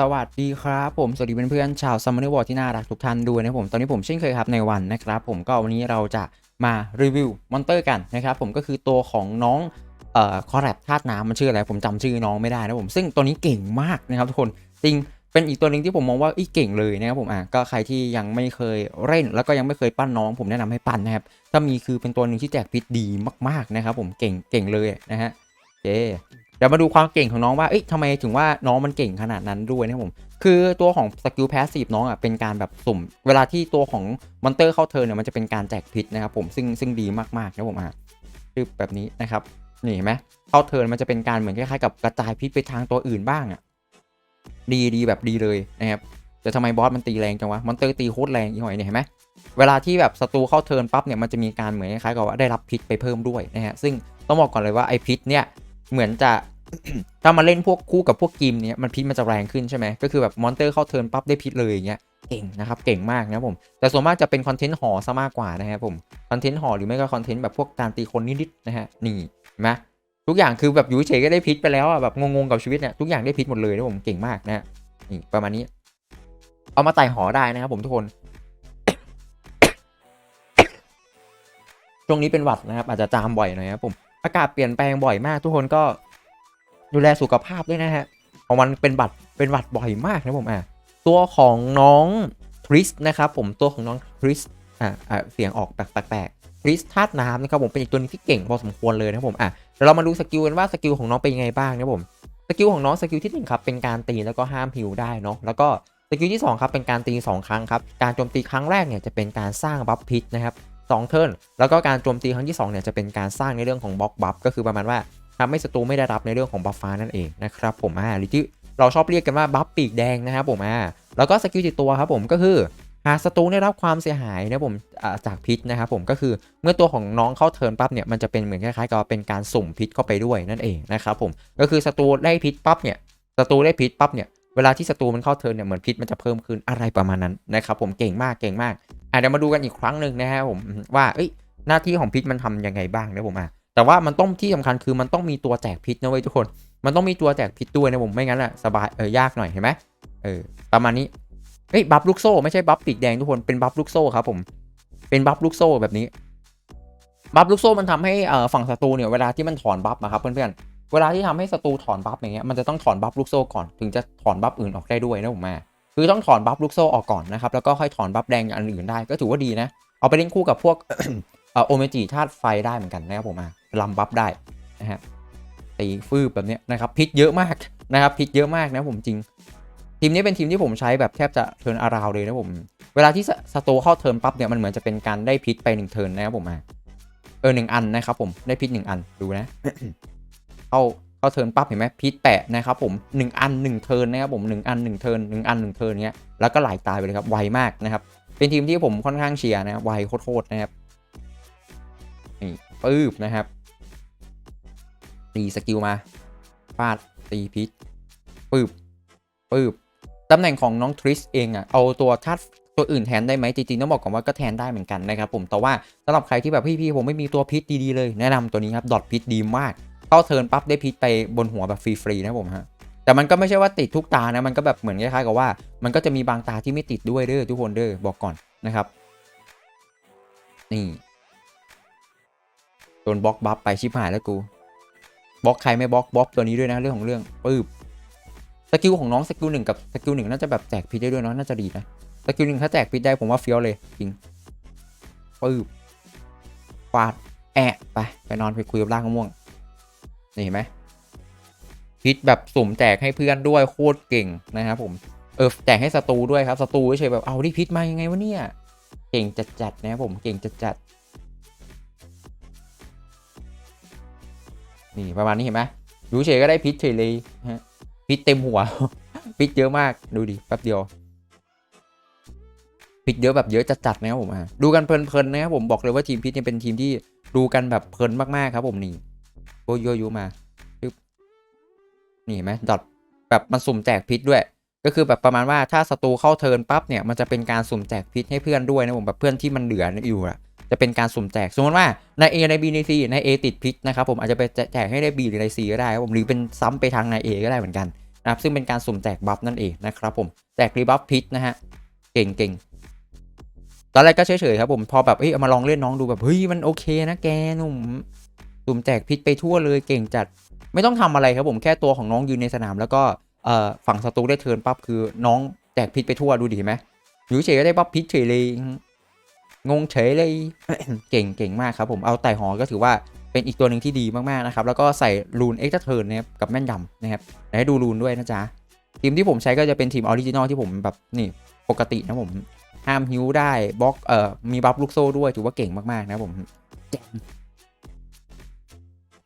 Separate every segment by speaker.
Speaker 1: สวัสดีครับผมสวัสดีเพื่อนๆชาวซัมเมอร์วอร์ที่น่ารักทุกท่านด้วยนะครับผมตอนนี้ผมเช่นเคยครับในวันนะครับ ผมก็วันนี้เราจะมารีวิวมอนเตอร์กันนะครับผมก็คือตัวของน้องเอ่อคอร์แรปธาตุน้ำมันชื่ออะไรผมจำชื่อน้องไม่ได้นะผมซึ่งตัวนี้เก่งมากนะครับทุกคนจริงเป็นอีกตัวหนึ่งที่ผมมองว่าอีเก่งเลยนะครับผมอะก็ใครที่ยังไม่เคยเล่น แล้วก็ยังไม่เคยปั้นน้อง ผมแนะนำให้ปั้นนะครับถ้ามีคือเป็นตัวหนึ่งที่แจกพิษดีมากๆนะครับผมเก่งเก่งเลยนะฮะโอเค เดี๋ยวมาดูความเก่งของน้องว่าเอ๊ะทำไมถึงว่าน้องมันเก่งขนาดนั้นด้วยนะครับผม คือตัวของสกิลแพสซีฟน้องอะเป็นการแบบสุ่ม เวลาที่ตัวของมอนเตอร์เข้าเทิร์นเนี่ยมันจะเป็นการแจกพิษนะครับผมซึ่งซึ่งดีมากๆนะผมอะคือแบบนี้นะครับนี่เห็นไหมเข้าเทิร์นมันจะเป็นการเหมือนคล้ายๆกับกระจายพิษไปทางตัวอื่นบ้างอะดีดีแบบดีเลยนะครับแต่ทำไมบอสมันตีแรงจังวะมอนเตอร์ตีโคตรแรงอีหอยเนี่ยเห็นไหมเวลาที่แบบศัตรูเข้าเทิร์นปั๊บเนี่ยมันจะมีการเหมือนคล้ายๆกับว่าได้รับพิษไปเพิ่มด้วยนะฮะซึ่งต้องบอกก่อนเลยว่าไอพิษเนี่ย เหมือนจะถ้ามาเล่นพวกคู่กับพวกกิมเนี่ยมันพิษมันจะแรงขึ้นใช่ไหมก็คือแบบมอนเตอร์เข้าเทิร์นปั๊บได้พิษเลยอย่างเงี้ยเก่งนะครับเก่งมากนะผม แต่ส่วนมากจะเป็นคอนเทนต์ห่อซะมากกว่านะครับผมคอนเทนต์ห่อหรือไม่ก็คอนเทนต์แบบพวกการตีคนนิดๆนะฮะนี่เห็นไหมทุกอย่างคือแบบอยู่เฉยก็ได้พิษไปแล้วอะแบบงงๆกับชีวิตเนี่ยทุกอย่างได้พิษหมดเลยนะผมเก่งมากนะฮะนี่ประมาณนี้ เอามาไต่หอได้นะครับผมทุกคนช่วงนี้เป็นหวัดนะครับอาจจะจามบ่อยหน่อยครับผม อากาศเปลี่ยนแปลงบ่อยมาก ทุกคนก็ดูแลสุขภาพด้วยนะฮะของมันเป็นบัดเป็นหวัดบ่อยมากนะผมอะตัวของน้องทริสนะครับผมตัวของน้องทริสอ่าอ่าเสียงออกแปลกๆทริสธาตุน้ำนะครับผมเป็นอีกตัวหนึงที่เก่งพอสมควรเลยนะผมอะเดี๋ยวเรามาดูสกิลกันว่าสกิลของน้องเป็นยังไงบ้างนะผมสกิลของน้องสกิลที่หนึ่งครับ เป็นการตีแล้วก็ห้ามฮิวได้เนาะแล้วก็สกิลที่ 2 ครับ เป็นการตี 2 ครั้งครับ การโจมตีครั้งแรกเนี่ยจะเป็นการสร้างบัฟพิษนะครับ 2 เทิร์นแล้วก็การโจมตีครั้งที่2เนี่ยจะเป็นการสร้างในเรื่องของบล็อกบัฟก็คือประมาณว่าทำให้ศัตรูไม่ได้รับในเรื่องของบัฟฟ้านั่นเองนะครับผมอ่าหรือที่เราชอบเรียกกันว่าบัฟปีกแดงนะครับผมอ่าแล้วก็สกิลติดตัวครับผมก็คือหากศัตรูได้รับความเสียหายนะผมจากพิษนะครับผมก็คือเมื่อตัวของน้องเข้าเทิร์นปั๊บเนี่ยมันจะเป็นเหมือนคล้ายๆกับเป็นการสุ่มพิษเข้าไปด้วยนั่นเองนะครับผมก็คือศัตรูได้พิษปั๊บเนี่ยศัตรูได้พิษปั๊บเนี่ยเวลาที่ศัตรูมันเข้าเทิร์นเนี่ยเหมือนพิษมันจะเพิ่มขึ้นอะไรประมาณนั้นนะครับผมเก่งมากเก่งมาก เดี๋ยวมาดูกันอีกครั้งหนึ่งนะครับผมว่าเอ้ยหน้าที่ของพิษมันทำยังไงบ้างนะผมอะแต่ว่ามันต้องที่สำคัญคือมันต้องมีตัวแจกพิษนะเว้ยทุกคน มันต้องมีตัวแจกพิษด้วยนะผมไม่งั้นอะสบายเออยากหน่อยเห็นไหมเออประมาณนี้เฮ้ยบัฟลูกโซ่ไม่ใช่บัฟปีกแดงทุกคนเป็นบัฟลูกโซ่ครับผมเป็นบัฟลูกโซ่แบบนี้บัฟลูกโซ่มันทำให้เอ่อฝั่งศัตรูเนี่ยเวลาที่มันถอนบัฟอะครับเพื่อนๆเวลาที่ทำให้ศัตรูถอนบัฟอย่างเงี้ยมันจะต้องถอนบัฟลูกโซ่ก่อนถึงจะถอนบัฟอื่นออกได้ด้วยนะผมมา คือต้องถอนบัฟลูกโซ่ออกก่อนนะครับ แล้วก็ค่อยถอนบัฟแดงอันอื่นได้ก็ถือว่าดีนะ เอาไปเล่นคู่กับพวกอโอเมจิธาตุไฟได้เหมือนกันนะครับผมมาลำบัฟได้นะฮะตีฟืบแบบนี้นะครับพิษเยอะมากนะครับพิษเยอะมากนะผมจริง ทีมนี้เป็นทีมที่ผมใช้แบบแทบจะเทิร์นอาราวเลยนะผม เวลาที่ศัตเข้าเทิร์นปั๊บเนี่ยมันเหมือนจะเป็นการได้พิษไปหนึ่งเทิร์นนะครับผมมาเออหนึ่งอันนะครับผมได้พิษหนึ่งอันดูนะ เข้าาเทิร์นปั๊บเห็นไหมพิษแปะนะครับผมหนึ่งอันหนึ่งเทิร์นนะครับผมหนึ่งอันหนึ่งเทิร์นหนึ่งอันหนึ่งเทิร์นเนี้ยแล้วก็ไหลตายไปเลยครับไวมากนะครับเป็นทีมที่ผมค่อนข้างเชียร์นะไวโคตรๆนะครับนี่ปื๊บนะครับตีสกิลมาฟาดตีพิษปื๊บปื๊บตำแหน่งของน้องทริสเองอะเอาตัวธาตุตัวอื่นแทนได้ไหมจริงๆต้องบอกก่อนว่าก็แทนได้เหมือนกันนะครับผมแต่ว่าสำหรับใครที่แบบพี่ๆผมไม่มีตัวพิษดีๆเลย แนะนำตัวนี้ครับดอทพิษดีมาก เข้าเทิร์นปั๊บได้พิษไปบนหัวแบบฟรีๆนะผมฮะแต่มันก็ไม่ใช่ว่าติดทุกตานะมันก็แบบเหมือนคล้ายๆกับว่า มันก็จะมีบางตาที่ไม่ติดด้วยเด้อทุกคนเด้อบอกก่อนนะครับ นี่โดนบล็อกบัฟไปชิบหายแล้วกูบล็อกใครไม่บล็อกบล็อกตัวนี้ด้วยนะเรื่องของเรื่องปื๊บสกิลของน้องสกิลหนึ่งกับสกิลหนึ่งน่าจะแบบแจกพิษได้ด้วยเนาะน่าจะดีนะสกิลหนึ่งถ้าแจกพิษได้ผมว่าเฟี้ยวเลยจริงปื๊บฟาดแอะไปไปนอนไปคุยกับร่างมะม่วง นี่เห็นไหมพิษแบบสุ่มแจกให้เพื่อนด้วยโคตรเก่งนะครับผมเออแจกให้ศัตรูด้วยครับศัตรูไม่ใช่แบบเอาที่พิษมายังไงวะเนี่ยเก่งจัดๆนะครับผมเก่งจัดๆนี่ประมาณนี้เห็นไหมดูเฉยก็ได้พิษเฉยเลยฮะพิษเต็มหัว พิษเยอะมากดูดิแป๊บเดียวพิษเยอะแบบเยอะจัดๆนะครับผมดูกันเพลินๆนะครับผมบอกเลยว่าทีมพิษเนี่ยเป็นทีมที่ดูกันแบบเพลินมากๆครับผมนี่ โยโยโยมาปึ๊บนี่เห็นไหมดอทแบบมันสุ่มแจกพิษด้วย ก็คือแบบประมาณว่าถ้าศัตรูเข้าเทิร์นปั๊บเนี่ยมันจะเป็นการสุ่มแจกพิษให้เพื่อนด้วยนะผมแบบเพื่อนที่มันเหลืออยู่อะจะเป็นการสุ่มแจก สมมติว่าใน A ใน B ใน C ใน A ติดพิษนะครับผมอาจจะไปแจกให้ใน B หรือใน C ก็ได้ครับผมหรือเป็นซ้ำไปทางใน A ก็ได้เหมือนกันนะครับซึ่งเป็นการสุ่มแจกบัฟนั่นเองนะครับผมแจกรีบัฟพิษนะฮะเก่งเก่งตอนแรกก็เฉยๆครับผมพอแบบเฮ้ยเอามาลองเล่นน้องดูแบบเฮ้ยมันโอเคนะแกหนุ่ม สุ่มแจกพิษไปทั่วเลยเก่งจัด ไม่ต้องทำอะไรครับผมแค่ตัวของน้องยืนในสนาม แล้วก็เอ่อฝั่งศัตรูได้เทิร์นปั๊บคือน้องแจกพิษไปทั่วดูดีไหมอยู่เฉยก็ได้บัฟพิษเฉยเลยงงเฉยเลยเก่งเก่งมากครับผมเอาไต่หอก็ถือว่าเป็นอีกตัวหนึ่งที่ดีมากๆนะครับแล้วก็ใส่รูนเอ็กซ์เทิร์นนะครับกับแม่นยำนะครับให้ดูรูนด้วยนะจ๊ะทีมที่ผมใช้ก็จะเป็นทีมออริจินอลที่ผมแบบนี่ปกตินะผมห้ามฮิวได้บล็อกเอ่อมีบัฟลูกโซ่ด้วยถือว่าเก่งมากๆนะผม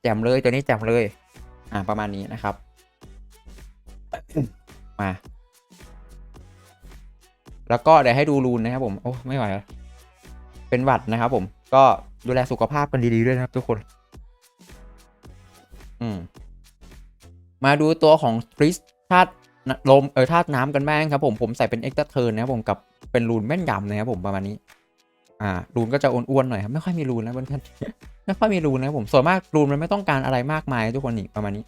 Speaker 1: แจมเลยตัวนี้แจมเลย อ่าประมาณนี้นะครับ มา แล้วก็เดี๋ยวให้ดูรูนนะครับ ผมโอ้ไม่ไหวแล้วเป็นหวัดนะครับผมก็ดูแลสุขภาพกันดีๆด้วยนะครับ ทุกคน อืม มาดูตัวของทริสธาตุลมเออธาตุน้ำกันบ้างครับผมผมใส่เป็นเอ็กซ์เทอร์นะครับผมกับเป็นรูนแม่นยำนะครับผมประมาณนี้ อ่า รูนก็จะอ้วนๆหน่อยครับ ไม่ค่อยมีรูนนะเพื่อนๆ ไม่ค่อยมีรูนะผมส่วนมากรูนมันไม่ต้องการอะไรมากมายทุกคนนี่ประมาณนี้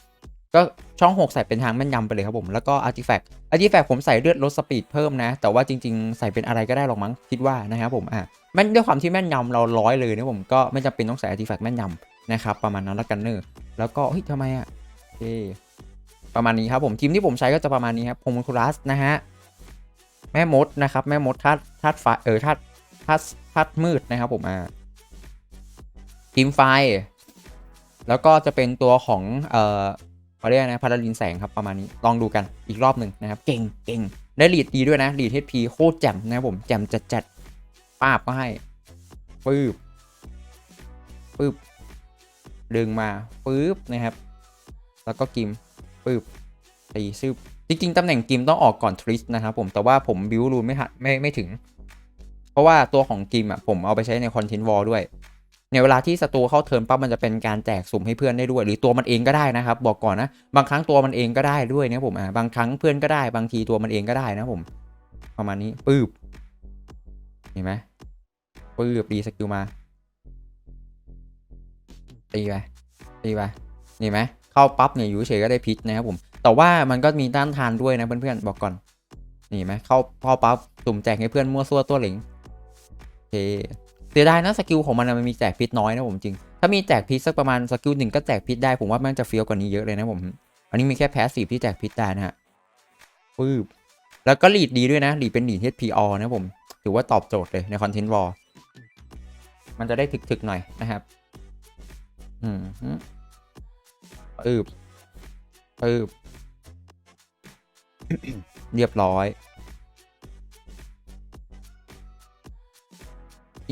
Speaker 1: ก็ช่อง 6 ใส่เป็นทางแม่นยำไปเลยครับผม แล้วก็อาร์ติแฟกต์อาร์ติแฟกต์ผมใส่เลือดลดสปีดเพิ่มนะ แต่ว่าจริง ๆ ใส่เป็นอะไรก็ได้หรอกมั้งคิดว่านะครับผมอ่าแม่นด้วยความที่แม่นยำเราร้อยเลยนะผมก็ไม่จำเป็นต้องใส่อาร์ติแฟกต์แม่นยำนะครับประมาณนั้นแล้วกันเนอะแล้วก็เฮ้ยทำไมอะโอประมาณนี้ครับผมทีมที่ผมใช้ก็จะประมาณนี้ครับโฮมคูลัสนะฮะแม่มดนะครับแม่มดธาตุธาตุไฟเออธาตุธาตุธาตุมืดนะครับผมอ่า ทีมไฟ แล้วก็จะเป็นตัวของเอ่อเขาเรียกนะพาราลินแสงครับประมาณนี้ลองดูกันอีกรอบหนึ่งนะครับ เก่งเก่งได้ลีดดีด้วยนะลีดเทพีโคตรแจ่มนะครับผมแจ่มจัดจัดป้าบก็ให้ปื๊บปื๊บดึงมาปื๊บนะครับ แล้วก็กิมปื๊บตีซึบจริงๆตำแหน่งกิมต้องออกก่อนทริสนะครับผมแต่ว่าผมบิวรูนไม่หัดไม่ไม่ถึง เพราะว่าตัวของกิมอะผมเอาไปใช้ในคอนเทนต์วอลด้วย ในเวลาที่ศัตรูเข้าเทิร์นปั๊บมันจะเป็นการแจกสุ่มให้เพื่อนได้ด้วย หรือตัวมันเองก็ได้นะครับ บอกก่อนนะ บางครั้งตัวมันเองก็ได้ด้วยนะผมอ่าบางครั้งเพื่อนก็ได้ บางทีตัวมันเองก็ได้นะผม ประมาณนี้ปืบเห็นไหมปืบดีสกิลมาตีไปตีไปนี่ไหมเข้าปั๊บเนี่ยอยู่เฉยก็ได้พิษนะครับผม แต่ว่ามันก็มีต้านทานด้วยนะเพื่อนๆบอกก่อนนี่ไหมเข้าเข้าปั๊บสุ่มแจกให้เพื่อนมั่วซั่วตัวเหลงโอเค เสียดายนะสกิลของมันมันมีแจกพิษน้อยนะผมจริง ถ้ามีแจกพิษสักประมาณสกิลหนึ่งก็แจกพิษได้ผมว่ามันจะเฟี้ยวกว่านี้เยอะเลยนะผม อันนี้มีแค่แพสซีฟที่แจกพิษได้นะฮะปื๊บแล้วก็ลีดดีด้วยนะลีดเป็นหลีด HPR นะผม ถือว่าตอบโจทย์เลยในคอนเทนต์วอลมันจะได้ถึกๆหน่อยนะครับ อืมฮึปื๊บปื๊บเรียบร้อย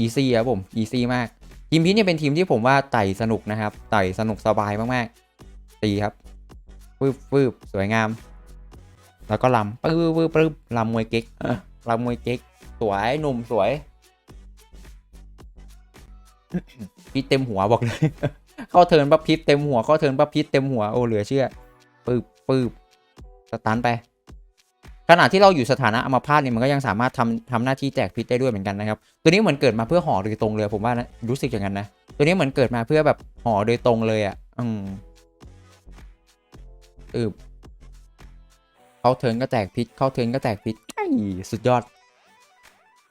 Speaker 1: อีซี่ครับผมอีซี่มาก ทีมพีชเนี่ยเป็นทีมที่ผมว่าไต่สนุกนะครับ ไต่สนุกสบายมากๆ ตีครับปื๊บปื๊บสวยงาม แล้วก็ลำปื๊บปื๊บปื๊บลำมวยเก๊กเอ้อลำมวยเก๊กสวยหนุ่มสวยพิษเต็มหัวบอกเลย เข้าเทิร์นปั๊บพิษเต็มหัวเข้าเทิร์นปั๊บพิษเต็มหัวโอ้เหลือเชื่อปื๊บปื๊บสตันไป ขณะที่เราอยู่สถานะอัมาพาตเนี่ยมันก็ยังสามารถทำทำหน้าที่แจกพิษได้ด้วยเหมือนกันนะครับ ตัวนี้เหมือนเกิดมาเพื่อห่อโดยตรงเลยผมว่านะรู้สึกอย่างนั้นนะ ตัวนี้เหมือนเกิดมาเพื่อแบบห่อโดยตรงเลยอะ อืมอืบเข้าเทินก็แจกพิษเข้าเทินก็แจกพิษไอ้สุดยอด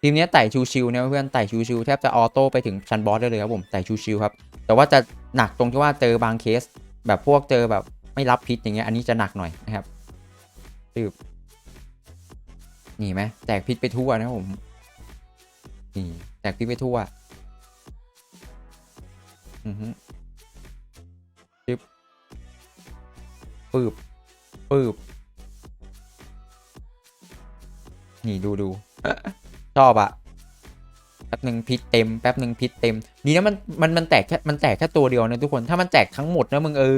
Speaker 1: ทีมเนี้ยไต่ชิวๆเนี่ยเพื่อนไต่ชิวๆแทบจะออโต้ไปถึงชั้นบอสได้เลยครับผมไต่ชิวๆครับ แต่ว่าจะหนักตรงที่ว่าเจอบางเคส แบบพวกเจอแบบไม่รับพิษอย่างเงี้ยอันนี้จะหนักหน่อยนะครับอืบ นี่ไหมแจกพิษไปทั่วนะผมนี่แจกพิษไปทั่วอือฮึปึ๊บปืบปืบนี่ดูดูชอบอะแป๊บหนึ่งพิษเต็มแป๊บหนึ่งพิษเต็มนี่นะมันมันมันแตกแค่มันแตกแค่ตัวเดียวนะทุกคนถ้ามันแตกทั้งหมดนะมึงเอ้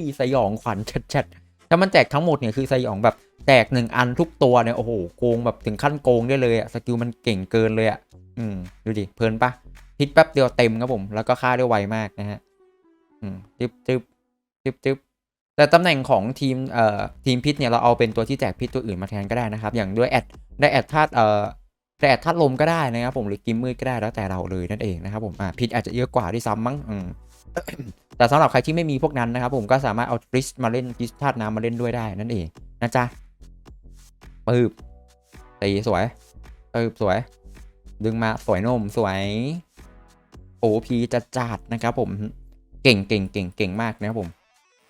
Speaker 1: ยสยองขวัญชัดๆถ้ามันแตกทั้งหมดเนี่ยคือสยองแบบ แตกหนึ่งอันทุกตัวเนี่ยโอ้โหโกงแบบถึงขั้นโกงได้เลยอะสกิลมันเก่งเกินเลยอะอืมดูดิเพลินปะพิษแป๊บเดียวเต็มครับผม แล้วก็ฆ่าได้ไวมากนะฮะอืมจึ๊บจึ๊บจึ๊บจึ๊บแต่ตำแหน่งของทีมเอ่อทีมพิษเนี่ยเราเอาเป็นตัวที่แจกพิษตัวอื่นมาแทนก็ได้นะครับ อย่างด้วยแอดได้แอดธาตุเอ่อได้แอดธาตุลมก็ได้นะครับผมหรือกิมมืดก็ได้แล้วแต่เราเลยนั่นเองนะครับผมอ่าพิษอาจจะเยอะกว่าด้วยซ้ำมั้งอืมแต่สำหรับใครที่ไม่มีพวกนั้นนะครับผมก็สามารถเอาทริสมาเล่นทริสธาตุน้ำมาเล่นด้วยได้นั่นเองนะจ๊ะ ปืบตีสวยปืบสวย ดึงมาสวยนมสวยโอพีจะจัดนะครับผมเก่งเก่งเก่งเก่งมากนะครับผม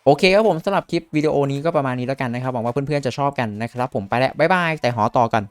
Speaker 1: โอเคครับผมสำหรับคลิปวิดีโอนี้ก็ประมาณนี้แล้วกันนะครับหวังว่าเพื่อนๆจะชอบกันนะครับผมไปแล้วบ๊ายบายแต่หอต่อกัน